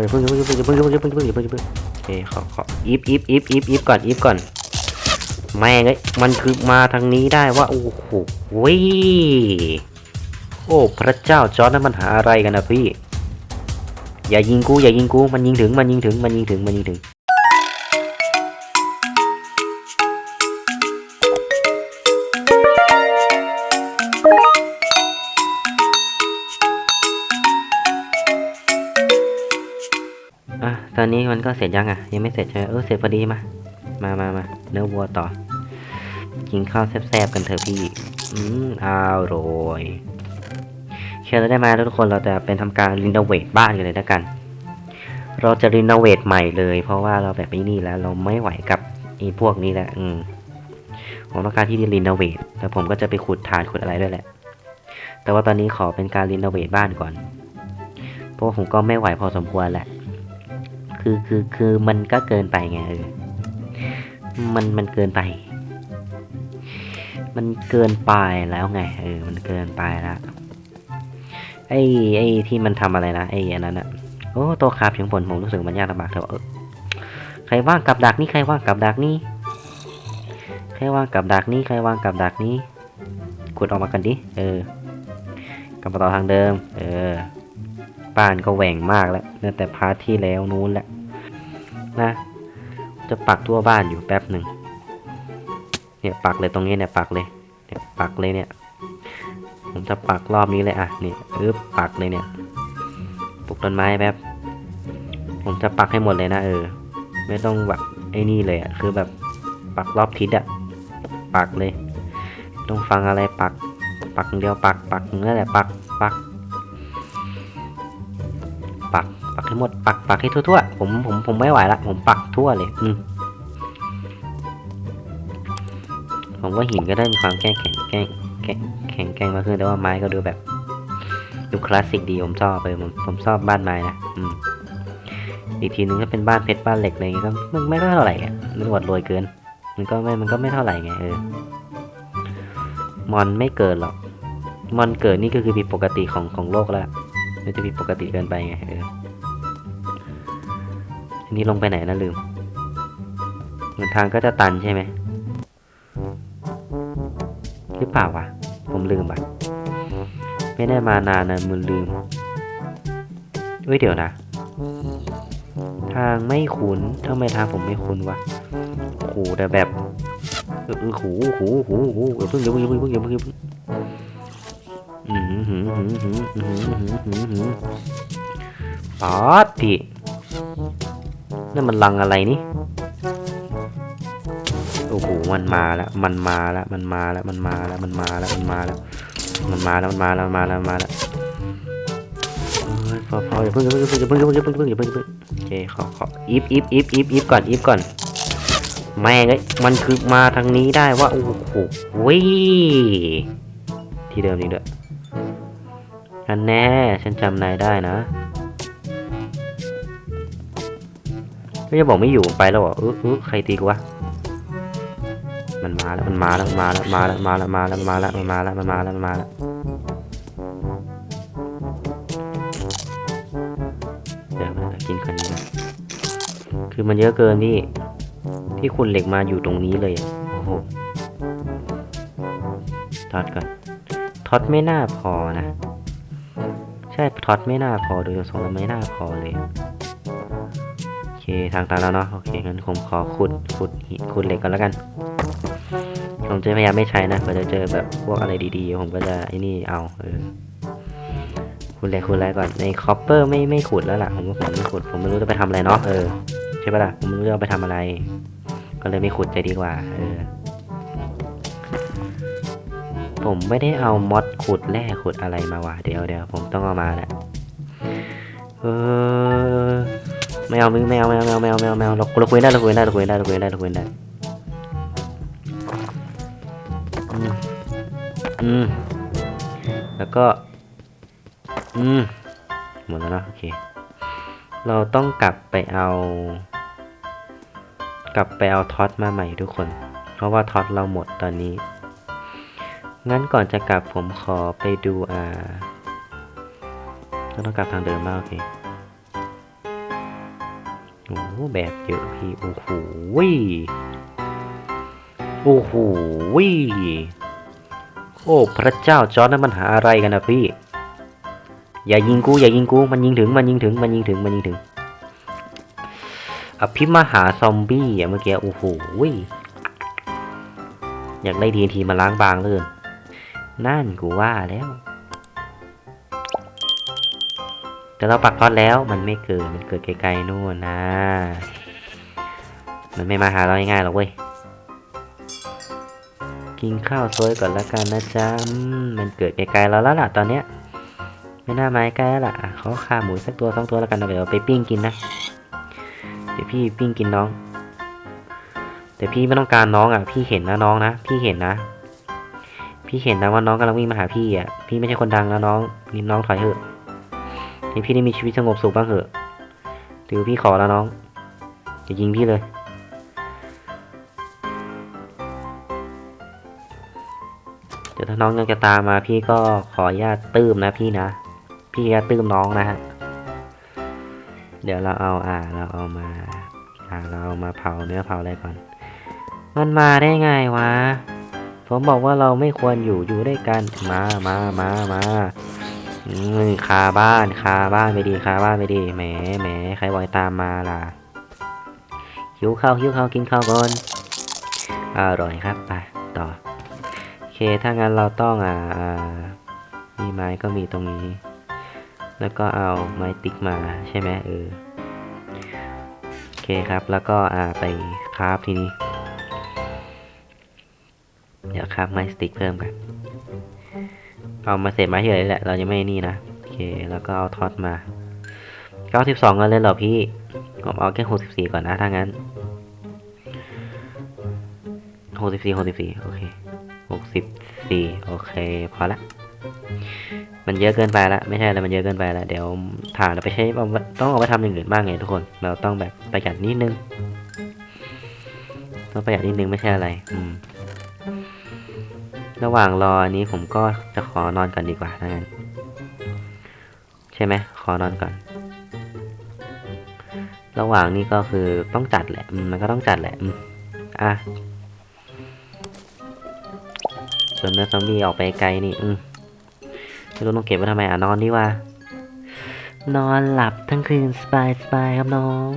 อย่าเพิ่งอย่าเพิ่งเพิ่งเพิ่งเพิ่งเพิ่งเพิ่งเพิ่งอย่าเพิ่งอย่าเพิ่งโอเคขเขาอีฟอีฟอีฟอีฟอีฟก่อนอีฟก่อนแม่งเอ้ยมันคือมาทางนี้ได้ว่าโอ้โหวิโอ้พระเจ้าจอร์นนั่นมันหาอะไรกันนะพี่ อย่ายิงกูอย่ายิงกูมันยิงถึงมันยิงถึงมันยิงถึงมันยิงถึง อะตอนนี้มันก็เสร็จยังอะ ยังไม่เสร็จใช่ไหมเออเสร็จพอดีมา มามามาเนื้อวัวต่อ กินข้าวแซ่บๆกันเถอะพี่ อืมอร่อยเชื่อแล้วได้มาแล้วทุกคนเราจะเป็นทำการรีโนเวทบ้านกันเลยแล้วกัน เราจะรีโนเวทใหม่เลย เพราะว่าเราแบบไอ้นี่แล้วเราไม่ไหวกับไอ้พวกนี้แหละอืมผมต้องการที่จะรีโนเวทแต่ผมก็จะไปขุดฐานขุดอะไรด้วยแหละ แต่ว่าตอนนี้ขอเป็นการรีโนเวทบ้านก่อน เพราะผมก็ไม่ไหวพอสมควรแหละ คือคือคือมันก็เกินไปไงเออมันมันเกินไป มันเกินไปแล้วไงเออ มันเกินไปแล้วไอ้ไอ้ที่มันทำอะไรนะไอ้อันนั้นอะโอ้ตัวคาบเพียงผลผมรู้สึกมันยากลำบากเถอะเออใครว่างกับดักนี่ใครว่างกับดักนี่ใครว่างกับดักนี่ใครว่างกับดักนี่ขุดออกมากันดิเออกลับมาต่อทางเดิม เออบ้านก็แหว่งมากแล้วตั้งแต่พาร์ทที่แล้วนู้นแหละ นะ จะปักทั่วบ้านอยู่แป๊บหนึ่งเนี่ยปักเลยตรงนี้เนี่ยปักเลยเนี่ยปักเลยเนี่ย ผมจะปักรอบนี้เลยอะนี่อึ๊บปักเลยเนี่ยปลูกต้นไม้แป๊บผมจะปักให้หมดเลยนะเออ ไม่ต้องแบบไอ้นี่เลยอะคือแบบปักรอบทิศอะปักเลยไม่ต้องฟังอะไรปัก ปักเดียวปักปักนั่นแหละปักปัก กปักให้หมดปักปักให้ทั่วๆผมผมผมไม่ไหวละผมปักทั่วเลย อืมผมว่าหินก็ได้มีความแข็งแข็งแข็งแข็งแข็งแกร่งมากขึ้นแต่ว่าไม้ก็ดูแบบดูคลาสสิกดีผมชอบเลยผมผมชอบบ้านไม้นะอืมอีกทีนึงก็เป็นบ้านเพชรบ้านเหล็กอะไรอย่างเงี้ยก็มันไม่เท่าไหร่อะมันอวดรวยเกิน มันก็ไม่มันก็ไม่เท่าไหร่ไงเออมอนไม่เกิดหรอกมอนเกิดนี่ก็คือผิดปกติของของโลกแล้วมันจะผิดปกติเกินไปไงเออ นนี้ลงไปไหนนะลืมเหมือนทางก็จะตันใช่ไหมหรือเปล่าวะ ผมลืมอะ ไม่ได้มานานนะมึนลืมเอ้ยเดี๋ยวนะ ทางไม่คุ้นทำไมทางผมไม่คุ้นวะโหแต่แบบเออเออหูหูหูหูอย่าเพิ่งอย่าเพิ่งอย่าเพิ่งอย่าเพิ่งอย่าเพิ่งอืมหืมหืมหืมหืมหืมหืมหืมป๊อดพี่ นั่นมันลังอะไรนี่ โอ้โห มันมาแล้ว มันมาแล้ว มันมาแล้ว มันมาแล้ว มันมาแล้ว มันมาแล้ว มันมาแล้ว มันมาแล้ว มันมาแล้วมันมาแล้วเอ้ยพอพออย่าเพิ่งอย่าเพิ่งอย่าเพิ่งอย่าเพิ่งอย่าเพิ่งอย่าเพิ่งอย่าเพิ่งเพิ่งโอเคขอขออีฟอีฟอีฟอีฟอีฟก่อนอีฟก่อน แม่งเอ้ยมันคือมาทางนี้ได้ว่าโอ้โหว้ยที่เดิมนี้ด้วยอันแน่ ฉันจำนายได้นะ ก็จะบอกไม่อยู่ไปแล้วเหรอเออเออใครตีกูวะมันมาแล้วมันมาแล้วมาแล้วมาแล้วมาแล้วมาแล้วมาแล้วมันมาแล้วมันมาแล้วมันมาแล้วเดี๋ยวมันกินก่อนนี้นะคือมันเยอะเกินพี่ที่คุณเหล็กมาอยู่ตรงนี้เลยโอ้โหทอดก่อนทอดไม่น่าพอนะ ใช่ท็อตไม่น่าพอโดยทรงไม่น่าพอเลย เคทางตันแล้วเนาะโอเคงั้นผมขอขุดขุดหินขุดเหล็กก่อนแล้วกัน ผมจะพยายามไม่ใช้นะเผื่อจะเจอแบบพวกอะไรดีๆ ผมก็จะไอ้นี่เอาเออขุดเหล็กขุดอะไรก่อนในคอปเปอร์ไม่ไม่ขุดแล้วล่ะผมว่าผมไม่ขุดผมไม่รู้จะไปทำอะไรเนาะเออใช่ปะล่ะผมไม่รู้จะเอาไปทำอะไร ก็เลยไม่ขุดใจดีกว่าเออผมไม่ได้เอามอดขุดแร่ขุดอะไรมาว่ะเดี๋ยวเดี๋ยวผมต้องเอามาแหละเออ ไม่เอาไม่เอาไม่เอาไม่เอาไม่เอาไม่เอาไม่เอาเราเราคุยได้เราคุยได้เราคุยได้เราคุยได้เราคุยได้อืมแล้วก็ อืมหมดแล้วนะโอเค เราต้องกลับไปเอา กลับไปเอาท็อตมาใหม่ทุกคน เพราะว่าท็อตเราหมดตอนนี้ งั้นก่อนจะกลับผมขอไปดูอ่าเราต้องกลับทางเดิมมากโอเค โอ้แบบเยอะพี่ โอ้โหโอ้โหโอ้พระเจ้าจอร์ดนั่นมันหาอะไรกันนะพี่ อย่ายิงกู อย่ายิงกู มันยิงถึง มันยิงถึง มันยิงถึง มันยิงถึง อภิมหาซอมบี้อะเมื่อกี้ โอ้โหอยากได้ทีทีมาล้างบางเลยนั่นกูว่าแล้ว แต่เราปักทอดแล้วมันไม่เกิดมันเกิดไกลๆนู่นนะ มันไม่มาหาเราง่ายๆหรอกเว้ย กินข้าวซอยก่อนละกันนะจ๊ะมันเกิดไกลๆเราแล้วล่ะตอนเนี้ย ไม่น่ามาใกล้แล้วล่ะอะเขาฆ่าหมูสักตัวสองตัวแล้วกันเดี๋ยวเอาไปปิ้งกินนะ เดี๋ยวพี่ปิ้งกินน้อง แต่พี่ไม่ต้องการน้องอะ พี่เห็นนะน้องนะ พี่เห็นนะ พี่เห็นนะว่าน้องกำลังวิ่งมาหาพี่อะ พี่ไม่ใช่คนดังนะน้องนี่น้องถอยเถอะ ให้พี่ได้มีชีวิตสงบสุขบ้างเถอะถือพี่ขอแล้วน้องอย่ายิงพี่เลย เดี๋ยวถ้าน้องยังจะตามมาพี่ก็ขออนุญาตตื้มนะพี่นะ พี่จะตื้มน้องนะฮะ เดี๋ยวเราเอาอ่าเราเอามาอ่าเราเอามาเผาเนื้อเผาอะไรก่อน มันมาได้ไงวะ ผมบอกว่าเราไม่ควรอยู่อยู่ด้วยกัน มามามามาอืม คาบ้านคาบ้านไปดีคาบ้านไปดีแหมแหมใครบอยตามมาล่ะหิวข้าวหิวข้าวกินข้าวก่อนอร่อยครับไปต่อโอเคถ้างั้นเราต้องอ่าอ่ามีไม้ก็มีตรงนี้ แล้วก็เอาไม้ติ๊กมาใช่ไหมเออโอเคครับแล้วก็อ่าไปคราฟทีนี้ เดี๋ยวคราฟไม้สติ๊กเพิ่มกัน เอามาเสร็จมาที่ไหนแหละ เรายังไม่นี่นะ โอเค แล้วก็เอาท็อตมา 92กันเลยเหรอพี่ ผมเอาแค่64 ก่อนนะถ้างั้น 64 64 โอเค 64 โอเค พอละ มันเยอะเกินไปละ ไม่ใช่อะไรมันเยอะเกินไปละเดี๋ยวถ่านเราไปใช้ต้องเอาไปทำอย่างอื่นบ้างไงทุกคน เราต้องแบบประหยัดนิดนึง ต้องประหยัดนิดนึงไม่ใช่อะไร อืม ระหว่างรออันนี้ผมก็จะขอนอนก่อนดีกว่าถ้างั้น ใช่ไหมขอนอนก่อน ระหว่างนี้ก็คือต้องจัดแหละ มันก็ต้องจัดแหละอะส่วนเนื้อซอมบี้ออกไปไกลนี่อืมไม่รู้ต้องเก็บไว้ทำไมอะนอนดีว่า นอนหลับทั้งคืนสบายสบายครับน้อง